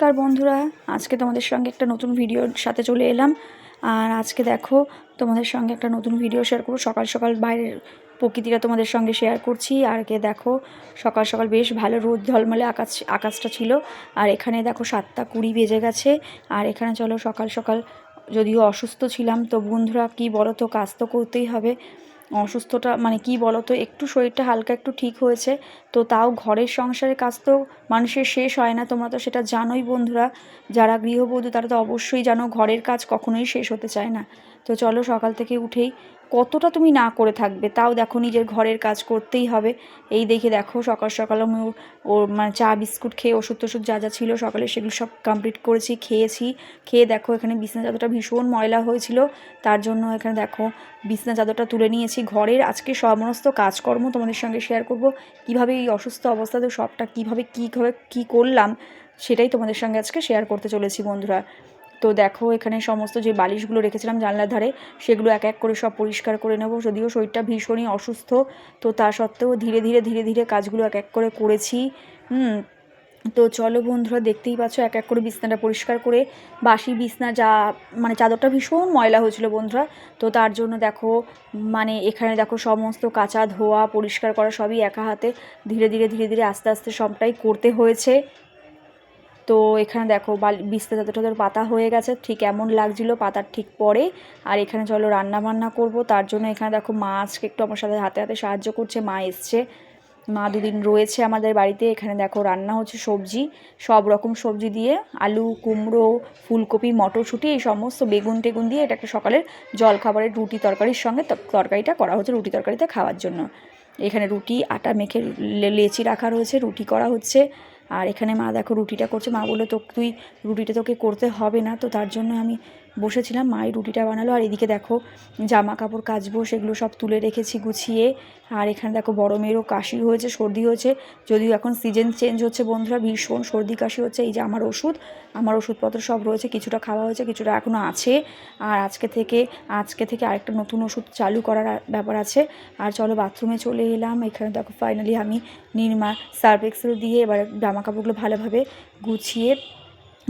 নমস্কার বন্ধুরা, আজকে তোমাদের সঙ্গে একটা নতুন ভিডিওর সাথে চলে এলাম। আর আজকে দেখো, তোমাদের সঙ্গে একটা নতুন ভিডিও শেয়ার করব। সকাল সকাল বাইরের প্রকৃতিটা তোমাদের সঙ্গে শেয়ার করছি। আর কে দেখো, সকাল সকাল বেশ ভালো রোদ, ঝলমলে আকাশ, আকাশটা ছিল। আর এখানে দেখো সাতটা কুড়ি বেজে গেছে। আর এখানে চলো সকাল সকাল, যদিও অসুস্থ ছিলাম, তো বন্ধুরা কি বলো তো কাজ তো করতেই হবে। অসুস্থটা মানে কি বলো তো একটু শরীরটা হালকা একটু ঠিক হয়েছে, তো তাও ঘরের সংসারের কাজ তো মানুষের শেষ হয় না, তোমরা তো সেটা জানোই বন্ধুরা, যারা গৃহবধূ তারা তো অবশ্যই জানো ঘরের কাজ কখনোই শেষ হতে চায় না, তো চলো সকাল থেকে উঠেই কতটা তুমি না করে থাকবে? তাও দেখো নিজের ঘরের কাজ করতেই হবে। এই দেখে দেখো সকাল সকাল আমি ওর মানে চা, বিস্কুট খেয়ে ওষুধ টষুধ যা যা ছিল সকালে সেগুলো সব কমপ্লিট করেছি, খেয়েছি। খেয়ে দেখো এখানে বিছনা চাদরটা ভীষণ ময়লা হয়েছিল। তার জন্য এখানে দেখো বিছনা চাদরটা তুলে নিয়েছি। ঘরের আজকে সমস্ত কাজকর্ম তোমাদের সঙ্গে শেয়ার করব। কীভাবে এই অসুস্থ অবস্থাতে সবটা, কীভাবে, কীভাবে, কী করলাম, সেটাই তোমাদের সঙ্গে আজকে শেয়ার করতে চলেছি বন্ধুরা। তো দেখো, এখানে সমস্ত যে বালিশগুলো রেখেছিলাম জানলার ধারে, সেগুলো এক এক করে সব পরিষ্কার করে নেব। যদিও শরীরটা ভীষণই অসুস্থ, তো তা সত্ত্বেও ধীরে ধীরে ধীরে ধীরে কাজগুলো এক এক করে করেছি। হুম, তো চলো বন্ধুরা, দেখতেই পাচ্ছ এক এক করে বিছনাটা পরিষ্কার করে, বাসি বিছনা যা মানে চাদরটা ভীষণ ময়লা হয়েছিল বন্ধুরা। তো তার জন্য দেখো মানে এখানে দেখো সমস্ত কাঁচা ধোয়া, পরিষ্কার করা সবই একা হাতে, ধীরে ধীরে ধীরে ধীরে আস্তে আস্তে সবটাই করতে হয়েছে। তো এখানে দেখো বাল বিছনা চাদরটাদের পাতা হয়ে গেছে, ঠিক এমন লাগছিল পাতার ঠিক পরে। আর এখানে চলো রান্না বান্না করব, তার জন্য এখানে দেখো মা আজকে একটু আমার সাথে হাতে হাতে সাহায্য করছে, মা এসছে। মা দুদিন রয়েছে আমাদের বাড়িতে, এখানে দেখো রান্না হচ্ছে সবজি, সব রকম সবজি দিয়ে আলু, কুমড়ো, ফুলকপি, মটরশুঁটি, এই সমস্ত বেগুন টেগুন দিয়ে এটাকে সকালের জল খাবারের রুটি তরকারির সঙ্গে তরকারিটা করা হচ্ছে রুটি তরকারিতে খাওয়ার জন্য। এখানে রুটি, আটা মেখে লেচি রাখা রয়েছে, রুটি করা হচ্ছে। আর এখানে মা দেখো রুটিটা করছে। মা বলল তো তুই রুটিটা তোকে করতে হবে না, তো তার জন্য আমি বসেছিলাম, মাই রুটিটা বানালো। আর এদিকে দেখো জামা কাপড় কাচবো, সেগুলো সব তুলে রেখেছি গুছিয়ে। আর এখানে দেখো, বড় মেয়েরও কাশি হয়েছে, সর্দি হয়েছে। যদিও এখন সিজন চেঞ্জ হচ্ছে বন্ধুরা, ভীষণ সর্দি কাশি হচ্ছে। এই যে আমার ওষুধ, আমার ওষুধপত্র সব রয়েছে, কিছুটা খাওয়া হয়েছে, কিছুটা এখনও আছে। আর আজকে থেকে আজকে থেকে আরেকটা নতুন ওষুধ চালু করার ব্যাপার আছে। আর চলো বাথরুমে চলে এলাম। এখানে দেখো ফাইনালি আমি নির্মা সার্ফ এক্সেল দিয়ে এবার জামা কাপড়গুলো ভালোভাবে গুছিয়ে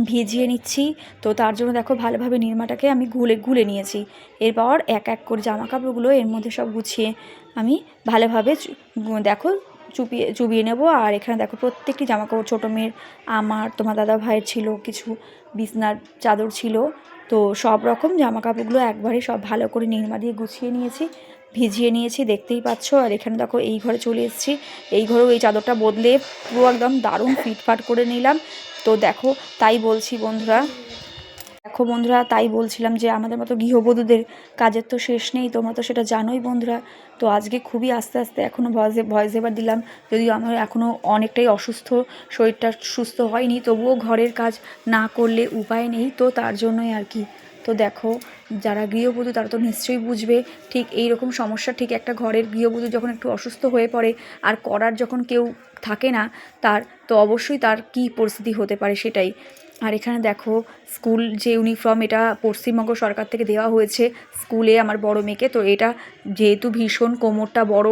ভিজিয়ে নিচ্ছি। তো তার জন্য দেখো ভালোভাবে নির্মাটাকে আমি গুলে গুলে নিয়েছি। এরপর এক এক করে জামা কাপড়গুলো এর মধ্যে সব গুছিয়ে আমি ভালোভাবে দেখো চুপিয়ে, চুবিয়ে নেব। আর এখানে দেখো প্রত্যেকটি জামা কাপড় ছোটো মেয়ের, আমার, তোমার দাদা ভাইয়ের ছিল, কিছু বিছনার চাদর ছিল। তো সব রকম জামা কাপড়গুলো একবারে সব ভালো করে নির্মা দিয়ে গুছিয়ে নিয়েছি, ভিজিয়ে নিয়েছি, দেখতেই পাচ্ছ। আর এখানে দেখো এই ঘরে চলে এসেছি। এই ঘরেও এই চাদরটা বদলে পুরো একদম দারুণ ফিটফাট করে নিলাম। তো দেখো, তাই বলছি বন্ধুরা। দেখো বন্ধুরা, তাই বলছিলাম যে আমাদের মতো গৃহবধূদের কাজের তো শেষ নেই, তোমরা তো সেটা জানোই বন্ধুরা। তো আজকে খুবই আস্তে আস্তে এখনও ভয়েসে ভয়েস এবার দিলাম, যদিও আমার এখনও অনেকটাই অসুস্থ, শরীরটা সুস্থ হয়নি, তবুও ঘরের কাজ না করলে উপায় নেই, তো তার জন্যই আর কি। তো দেখো, যারা গৃহবধূ তারা তো নিশ্চয়ই বুঝবে, ঠিক এই রকম সমস্যা, ঠিক একটা ঘরের গৃহবধূ যখন একটু অসুস্থ হয়ে পড়ে আর করার যখন কেউ থাকে না, তার তো অবশ্যই তার কি পরিস্থিতি হতে পারে সেটাই। আর এখানে দেখো, স্কুল যে ইউনিফর্ম এটা পশ্চিমবঙ্গ সরকার থেকে দেওয়া হয়েছে স্কুলে আমার বড় মেয়েকে। তো এটা যেহেতু ভীষণ কোমরটা বড়,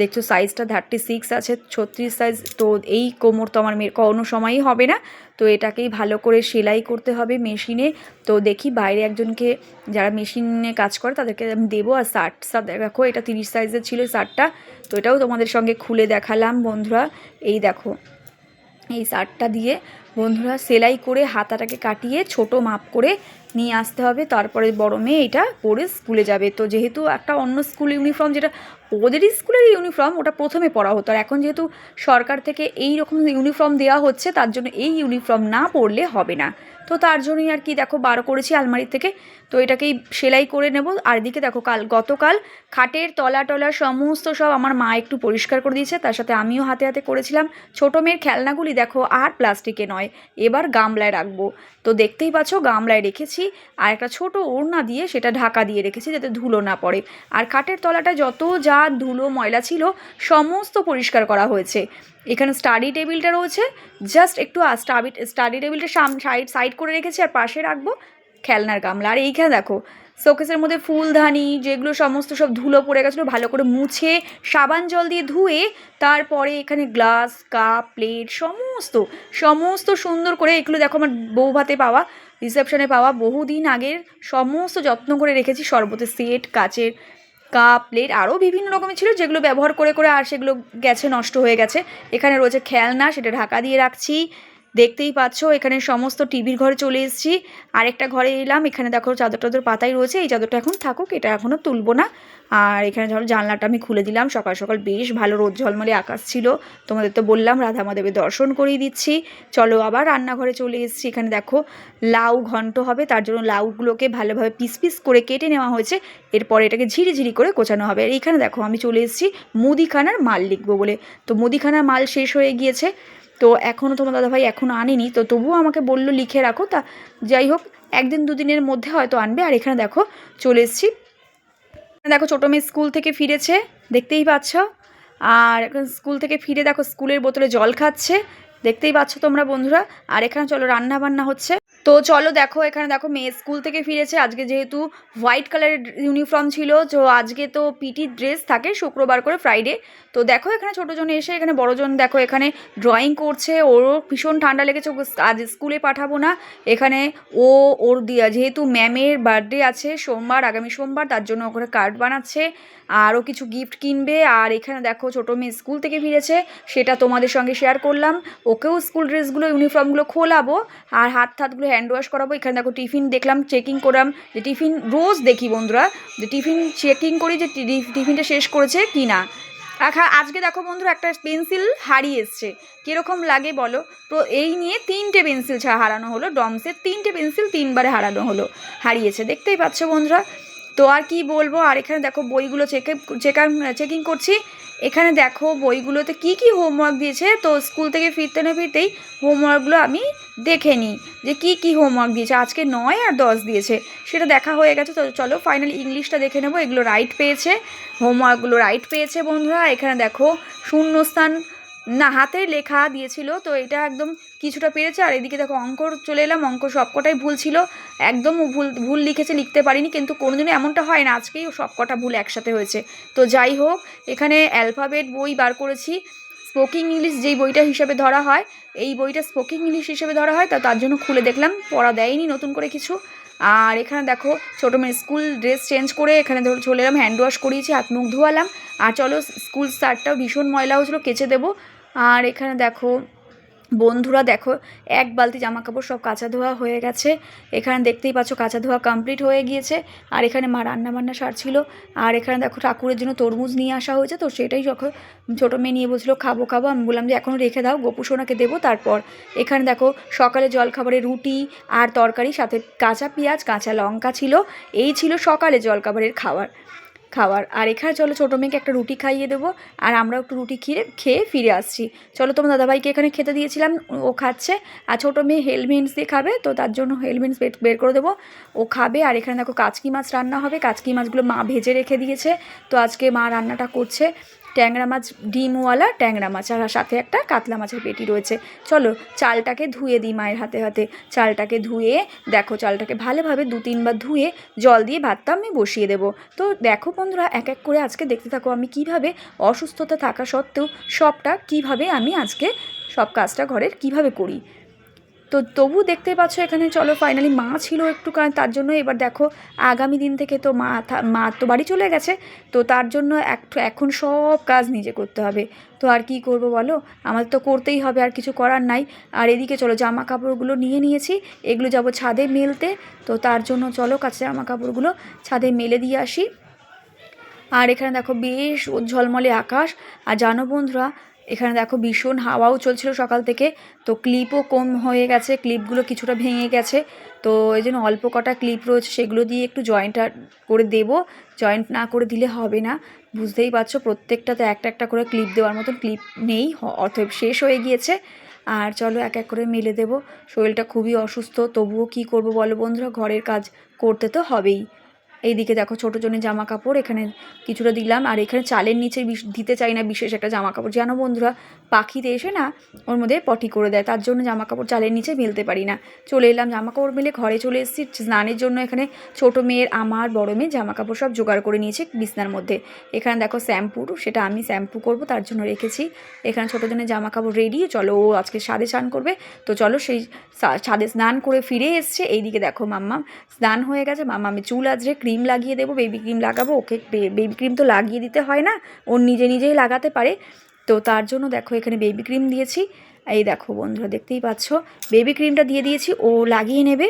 দেখছ সাইজটা থার্টি সিক্স আছে, ছত্রিশ সাইজ তো এই কোমর তো আমার মেয়ের কোনো সময়ই হবে না। তো এটাকেই ভালো করে সেলাই করতে হবে মেশিনে তো দেখি বাইরে একজনকে, যারা মেশিনে কাজ করে তাদেরকে আমি দেবো। আর শার্ট শার্ট দেখো, এটা তিরিশ সাইজের ছিল শার্টটা তো এটাও তোমাদের সঙ্গে খুলে দেখালাম বন্ধুরা। এই দেখো, এই শার্টটা দিয়ে বন্ধুরা সেলাই করে হাতাটাকে কাটিয়ে ছোট মাপ করে নিয়ে আসতে হবে। তারপরে বড় মেয়ে এটা পরে স্কুলে যাবে। তো যেহেতু একটা অন্য স্কুল ইউনিফর্ম, যেটা ওদেরই স্কুলের ইউনিফর্ম, ওটা প্রথমে পরা হতো। আর এখন যেহেতু সরকার থেকে এই রকম ইউনিফর্ম দেওয়া হচ্ছে, তার জন্য এই ইউনিফর্ম না পরলে হবে না। তো তার জন্যই আর কি দেখো বার করেছি আলমারি থেকে। তো এটাকেই সেলাই করে নেব। আর এদিকে দেখো কাল গতকাল খাটের তলা টলা সমস্ত সব আমার মা একটু পরিষ্কার করে দিয়েছে। তার সাথে আমিও হাতে হাতে করেছিলাম। ছোটো মেয়ের খেলনাগুলি দেখো আর প্লাস্টিকে নয়, এবার গামলায় রাখব। তো দেখতেই পাচ্ছ গামলায় রেখেছি। আর একটা ছোট ওড়না দিয়ে সেটা ঢাকা দিয়ে রেখেছি যাতে ধুলো না পড়ে। আর খাটের তলাটা যত যা ধুলো ময়লা ছিল সমস্ত পরিষ্কার করা হয়েছে। এখানে স্টাডি টেবিলটা রয়েছে। জাস্ট একটু স্টাডি স্টাডি টেবিলটা সাম সাইড সাইড করে রেখেছি আর পাশে রাখব খেলনার গামলা। আর এইখানে দেখো শোকেসের মধ্যে ফুলদানি যেগুলো সমস্ত সব ধুলো পড়ে গেছিল, ভালো করে মুছে, সাবান জল দিয়ে ধুয়ে, তারপরে এখানে গ্লাস কাপ প্লেট সমস্ত সমস্ত সুন্দর করে এগুলো দেখো আমার বউ ভাতে পাওয়া রিসেপশনে পাওয়া। বহুদিন আগের সমস্ত যত্ন করে রেখেছি, শরবতের সেট কাচের কাপ প্লেট আরও বিভিন্ন রকমের ছিল যেগুলো ব্যবহার করে করে আর সেগুলো গেছে, নষ্ট হয়ে গেছে। এখানে রয়েছে খেলনা, সেটা ঢাকা দিয়ে রাখছি। দেখতেই পাচ্ছ, এখানে সমস্ত টিভির ঘরে চলে এসেছি। আরেকটা ঘরে এলাম, এখানে দেখো চাদর টাদর পাতাই রয়েছে, এই চাদরটা এখন থাকুক, এটা এখনও তুলবো না। আর এখানে ধরো জানলাটা আমি খুলে দিলাম, সকাল সকাল বেশ ভালো রোদ ঝলমলে আকাশ ছিল। তোমাদের তো বললাম, রাধা মাধবের দর্শন করিয়ে দিচ্ছি। চলো আবার রান্নাঘরে চলে এসেছি, এখানে দেখো লাউ ঘন্ট হবে, তার জন্য লাউগুলোকে ভালোভাবে পিস পিস করে কেটে নেওয়া হয়েছে। এরপরে এটাকে ঝিরি ঝিরি করে কোচানো হবে। আর এইখানে দেখো আমি চলে এসেছি মুদিখানার মাল লিখব বলে। তো মুদিখানার মাল শেষ হয়ে গিয়েছে। তো এখনও তোমার দাদাভাই এখনও আনেনি। তো তবুও আমাকে বলল, লিখে রাখো। তা যাই হোক, একদিন দুদিনের মধ্যে হয়তো আনবে। আর এখানে দেখো, চলে এসেছি। দেখো, ছোটো মেয়ে স্কুল থেকে ফিরেছে, দেখতেই পাচ্ছ। আর এখন স্কুল থেকে ফিরে দেখো, স্কুলের বোতলে জল খাচ্ছে। দেখতেই পাচ্ছ তোমরা বন্ধুরা। আর এখানে চলো রান্না বান্না হচ্ছে। তো চলো দেখো, এখানে দেখো মেয়ে স্কুল থেকে ফিরেছে। আজকে যেহেতু হোয়াইট কালারের ইউনিফর্ম ছিল, তো আজকে তো পিটি ড্রেস থাকে শুক্রবার করে ফ্রাইডে। তো দেখো, এখানে ছোটোজন এসে, এখানে বড়জন দেখো, এখানে ড্রয়িং করছে। ওরও ভীষণ ঠান্ডা লেগেছে, ওকে আজ স্কুলে পাঠাবো না। এখানে ও, ওর দিয়া, যেহেতু ম্যামের বার্থডে আছে সোমবার, আগামী সোমবার, তার জন্য ওখানে কার্ড বানাচ্ছে। আরও কিছু গিফট কিনবে। আর এখানে দেখো, ছোটো মেয়ে স্কুল থেকে ফিরেছে, সেটা তোমাদের সঙ্গে শেয়ার করলাম। ওকেও স্কুল ড্রেসগুলো ইউনিফর্মগুলো খোলাবো। আর হাত হাতগুলো হ্যান্ড ওয়াশ করাবো। এখানে দেখো টিফিন দেখলাম চেকিং করলাম যে টিফিন রোজ দেখি বন্ধুরা, যে টিফিন চেকিং করি যে টিফিনটা শেষ করেছে কি না আখা, আজকে দেখো বন্ধুরা একটা পেন্সিল হারিয়ে এসছে। কীরকম লাগে বলো? তো এই নিয়ে তিনটে পেন্সিল হারানো হলো, ডমসের তিনটে পেন্সিল তিনবারে হারানো হলো, হারিয়েছে। দেখতেই পাচ্ছ বন্ধুরা তো আর কি বলব? আর এখানে দেখো বইগুলো চেকে চেকিং করছি। এখানে দেখো বইগুলোতে কি কি হোমওয়ার্ক দিয়েছে? তো স্কুল থেকে ফিরতে না ফিরতেই হোমওয়ার্কগুলো আমি দেখে নিই যে কি কি হোমওয়ার্ক দিয়েছে। আজকে নয় আর দশ দিয়েছে। সেটা দেখা হয়ে গেছে। তো চলো ফাইনালি ইংলিশটা দেখে নেব। এগুলো রাইট পেয়েছে। হোমওয়ার্কগুলো রাইট পেয়েছে বন্ধুরা। এখানে দেখো শূন্যস্থান, না, হাতের লেখা দিয়েছিল। তো এটা একদম কিছুটা পেরেছে, আর এদিকে দেখো অঙ্ক চলে এলাম, অঙ্ক সবকটাই ভুল ছিল। একদম ভুল ভুল লিখেছে, লিখতে পারিনি, কিন্তু কোনোদিনও এমনটা হয় না, আজকেই সবকটা ভুল একসাথে হয়েছে। তো যাই হোক, এখানে অ্যালফাবেট বই বার করেছি। স্পোকিং ইংলিশ যেই বইটা হিসেবে ধরা হয়, এই বইটা স্পোকিং ইংলিশ হিসেবে ধরা হয়, তা তার জন্য খুলে দেখলাম, পড়া দেয়নি নতুন করে কিছু। আর এখানে দেখো, ছোটো মেয়ে স্কুল ড্রেস চেঞ্জ করে এখানে ধরো চলে এলাম, হ্যান্ড ওয়াশ করিয়েছি, হাত মুখ ধোয়ালাম। আর চলো, স্কুল স্টার্টটাও ভীষণ ময়লা হয়েছিলো, কেচে দেবো। আর এখানে দেখো বন্ধুরা দেখো, এক বালতি জামা কাপড় সব কাঁচা ধোয়া হয়ে গেছে। এখানে দেখতেই পাচ্ছ কাঁচা ধোয়া কমপ্লিট হয়ে গিয়েছে। আর এখানে মা রান্না বান্না সারছিল। আর এখানে দেখো ঠাকুরের জন্য তরমুজ নিয়ে আসা হয়েছে। তো সেটাই যখন ছোটো মেয়ে নিয়ে বলছিল, খাব খাব। আমি বললাম যে, এখনও রেখে দাও, গোপু সোনাকে দেবো তারপর। এখানে দেখো সকালে জলখাবারে রুটি আর তরকারি, সাথে কাঁচা পেঁয়াজ, কাঁচা লঙ্কা ছিল। এই ছিল সকালে জলখাবারের খাবার। খাবার আর এখানে চলো ছোটো মেয়েকে একটা রুটি খাইয়ে দেবো, আর আমরা একটু রুটি খেয়ে খেয়ে ফিরে আসছি। চলো তোমার দাদাভাইকে এখানে খেতে দিয়েছিলাম, ও খাচ্ছে। আর ছোটো মেয়ে হেলমিন্স দিয়ে খাবে, তো তার জন্য হেলমিন্স বের করে দেবো। ও খাবে, আর এখানে দেখো কাচকি মাছ রান্না হবে। কাচকি মাছগুলো মা ভেজে রেখে দিয়েছে। তো আজকে মা রান্নাটা করছে। ট্যাংরা মাছ, ডিমওয়ালা, ট্যাংরা মাছ, আর সাথে একটা কাতলা মাছের পেটি রয়েছে। চলো, চালটাকে ধুয়ে দিই মায়ের হাতে হাতে। চালটাকে ধুয়ে, দেখো চালটাকে ভালোভাবে দু তিনবার ধুয়ে জল দিয়ে ভাতটা আমি বসিয়ে দেবো। তো দেখো বন্ধুরা, এক এক করে আজকে দেখতে থাকো আমি কীভাবে অসুস্থতা থাকা সত্ত্বেও সবটা কীভাবে আমি আজকে সব কাজটা ঘরের কীভাবে করি। তো তবু দেখতে পাচ্ছ এখানে, চলো ফাইনালি মা ছিল একটু কারণ তার জন্য এবার দেখো আগামী দিন থেকে তো মা মা তো বাড়ি চলে গেছে, তো তার জন্য এক- এখন সব কাজ নিজে করতে হবে। তো আর কি করব বলো? আমাদের তো করতেই হবে, আর কিছু করার নাই। আর এদিকে চলো জামা কাপড়গুলো নিয়ে নিয়েছি, এগুলো যাব ছাদে মেলতে। তো তার জন্য চলো কাছে জামা কাপড়গুলো ছাদে মেলে দিয়ে আসি। আর এখানে দেখো বেশ ঝলমলে আকাশ। আর জানো বন্ধুরা এখানে দেখো ভীষণ হাওয়াও চলছিল সকাল থেকে। তো ক্লিপও কম হয়ে গেছে ক্লিপগুলো কিছুটা ভেঙে গেছে। তো এই জন্য অল্প কটা ক্লিপ রয়েছে, সেগুলো দিয়ে একটু জয়েন্ট করে দেবো। জয়েন্ট না করে দিলে হবে না। বুঝতেই পারছ, প্রত্যেকটাতে একটা একটা করে ক্লিপ দেওয়ার মতন ক্লিপ নেই অতএব শেষ হয়ে গিয়েছে। আর চলো এক এক করে মেলে দেবো। শরীরটা খুবই অসুস্থ, তবুও কি করব বলো বন্ধুরা, ঘরের কাজ করতে তো হবেই। এইদিকে দেখো ছোটো জনের জামা কাপড় এখানে কিছুটা দিলাম, আর এখানে চালের নিচে দিতে চাই না বিশেষ একটা জামা কাপড় জানো বন্ধুরা পাখিতে এসে না ওর মধ্যে পটি করে দেয়। তার জন্য জামা কাপড় চালের নিচে মেলতে পারি না। চলে এলাম জামা কাপড় মেলে ঘরে চলে এসেছি। স্নানের জন্য এখানে ছোট মেয়ের, আমার, বড় মেয়ের জামা কাপড় সব জোগাড় করে নিয়েছে বিছনার মধ্যে। এখানে দেখো শ্যাম্পু, সেটা আমি শ্যাম্পু করব, তার জন্য রেখেছি। এখানে ছোটো জনের জামা কাপড় রেডি চলো ও আজকে সাদে স্নান করবে। তো চলো সেই সা- ছাদে স্নান করে ফিরে এসছে। এইদিকে দেখো মাম্মা স্নান হয়ে গেছে। মাম্মা আমি চুল আজরে ক্রিম লাগিয়ে দেবো বেবি ক্রিম লাগাবো। ওকে বেবি ক্রিম তো লাগিয়ে দিতে হয় না। ও নিজে নিজেই লাগাতে পারে। তো তার জন্য দেখো এখানে বেবি ক্রিম দিয়েছি। এই দেখো বন্ধুরা, দেখতেই পাচ্ছ। বেবি ক্রিমটা দিয়ে দিয়েছি, ও লাগিয়ে নেবে।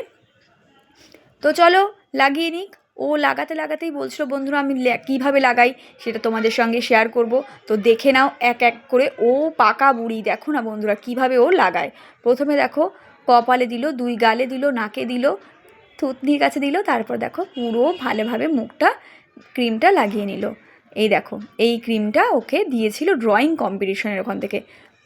তো চলো, লাগিয়ে নিক। ও লাগাতে লাগাতেই বলছিল, বন্ধুরা, আমি কীভাবে লাগাই সেটা তোমাদের সঙ্গে শেয়ার করব। তো দেখে নাও এক এক করে। ও পাকা বুড়ি, দেখো না বন্ধুরা, কীভাবে ও লাগায়। প্রথমে দেখো, কপালে দিল, দুই গালে দিল, নাকে দিল, থুতনির কাছে দিল, তারপর দেখো পুরো ভালোভাবে মুখটা ক্রিমটা লাগিয়ে নিল। এই দেখো, এই ক্রিমটা ওকে দিয়েছিল ড্রয়িং কম্পিটিশনের ওখান থেকে।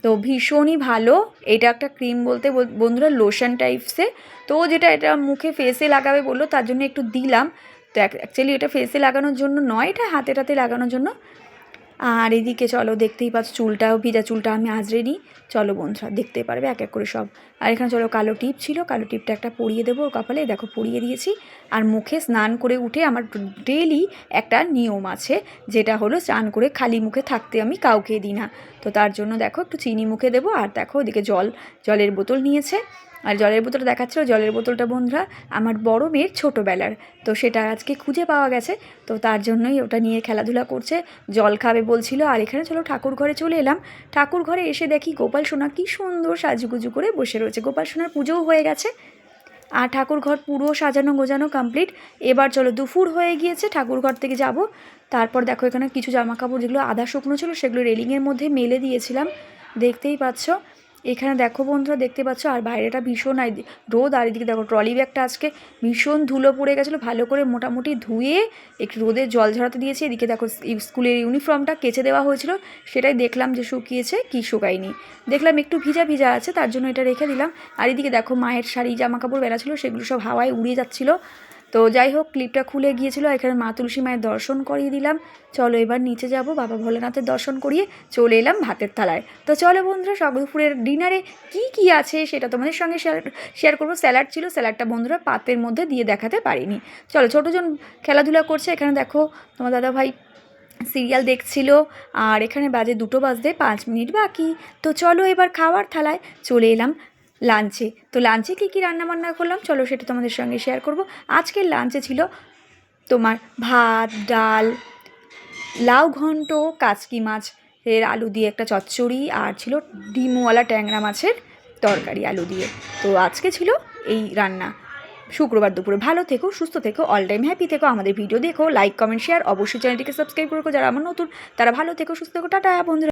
তো ভীষণই ভালো, এটা একটা ক্রিম বলতে বন্ধুরা লোশন টাইপসে তো যেটা, এটা মুখে ফেসে লাগাবে বলল, তার জন্য একটু দিলাম। তো অ্যাকচুয়ালি এটা ফেসে লাগানোর জন্য নয়, এটা হাতে টাতে লাগানোর জন্য। আর এদিকে চলো, দেখতেই পাচ্ছ চুলটাও ভিজা চুলটা আমি আজরে নিই চলো বন্ধুরা, দেখতে পারবে এক এক করে সব। আর এখানে চলো, কালো টিপ ছিল, কালো টিপটা একটা পরিয়ে দেবো ওর কপালে। দেখো, পরিয়ে দিয়েছি। আর মুখে স্নান করে উঠে আমার ডেলি একটা নিয়ম আছে, যেটা হলো স্নান করে খালি মুখে থাকতে আমি কাউকে দিই না। তো তার জন্য দেখো, একটু চিনি মুখে দেবো। আর দেখো, ওদিকে জল, জলের বোতল নিয়েছে। আর জলের বোতলটা দেখাচ্ছিল, জলের বোতলটা বন্ধুরা আমার বড় মেয়ের ছোটোবেলার। তো সেটা আজকে খুঁজে পাওয়া গেছে, তো তার জন্যই ওটা নিয়ে খেলাধুলা করছে। জল খাবে বলছিল, আর এখানে চলো ঠাকুর ঘরে চলে এলাম। ঠাকুর ঘরে এসে দেখি গোপাল সোনা কী সুন্দর সাজুগুজু করে বসে রয়েছে। গোপাল সোনার পুজোও হয়ে গেছে। আর ঠাকুর ঘর পুরো সাজানো গোজানো কমপ্লিট এবার চলো দুপুর হয়ে গিয়েছে, ঠাকুর ঘর থেকে যাব। তারপর দেখো এখানে কিছু জামা কাপড় যেগুলো আধা শুকনো ছিল, সেগুলো রেলিংয়ের মধ্যে মেলে দিয়েছিলাম। দেখতেই পাচ্ছ এখানে দেখো বন্ধুরা, দেখতে পাচ্ছ? আর বাইরেটা ভীষণ রোদ, আর এদিকে দেখো ট্রলি ব্যাগটা আজকে ভীষণ ধুলো পড়ে গেছিল, ভালো করে মোটামুটি ধুয়ে একটু রোদে জল ঝরাতে দিয়েছি। এদিকে দেখো স্কুলের ইউনিফর্মটা কেচে দেওয়া হয়েছিল, সেটাই দেখলাম যে শুকিয়েছে, কি শুকায়নি। দেখলাম একটু ভিজা ভিজা আছে, তার জন্য এটা রেখে দিলাম। আর এদিকে দেখো মায়ের শাড়ি জামা কাপড় বেলা ছিল, সেগুলো সব হাওয়ায় উড়িয়ে যাচ্ছিল। তো যাই হোক ক্লিপটা খুলে গিয়েছিল, এখানে মা তুলসী মায়ের দর্শন করিয়ে দিলাম। চলো এবার নিচে যাব, বাবা ভোলেনাথের দর্শন করিয়ে চলে এলাম ভাতের থালায়। তো চলো বন্ধুরা দুপুরের ডিনারে কি কি আছে সেটা তোমাদের সঙ্গে শেয়ার শেয়ার করব। স্যালাড ছিল স্যালাডটা বন্ধুরা পাতের মধ্যে দিয়ে দেখাতে পারিনি। চলো ছোটোজন খেলাধুলা করছে, এখানে দেখো তোমার দাদা ভাই সিরিয়াল দেখছিল, আর এখানে বাজে দুটো বাজতে পাঁচ মিনিট বাকি। তো চলো এবার খাওয়ার থালায় চলে এলাম লাঞ্চে তো লাঞ্চে কী কী রান্নাবান্না করলাম? চলো সেটা তোমাদের সঙ্গে শেয়ার করব। আজকের লাঞ্চে ছিল তোমার ভাত, ডাল, লাউ ঘন্ট, কাচকি মাছ, এর আলু দিয়ে একটা চচ্চড়ি, আর ছিল ডিমওয়ালা ট্যাংরা মাছের তরকারি আলু দিয়ে। তো আজকে ছিল এই রান্না। শুক্রবার দুপুরে ভালো থেকো, সুস্থ থেকো অল টাইম হ্যাপি থেকো, আমাদের ভিডিও দেখো লাইক কমেন্ট শেয়ার অবশ্যই চ্যানেলটিকে সাবস্ক্রাইব করো যারা আমার নতুন, তারা ভালো থেকো, সুস্থ থেকো, টাটা বন্ধুরা।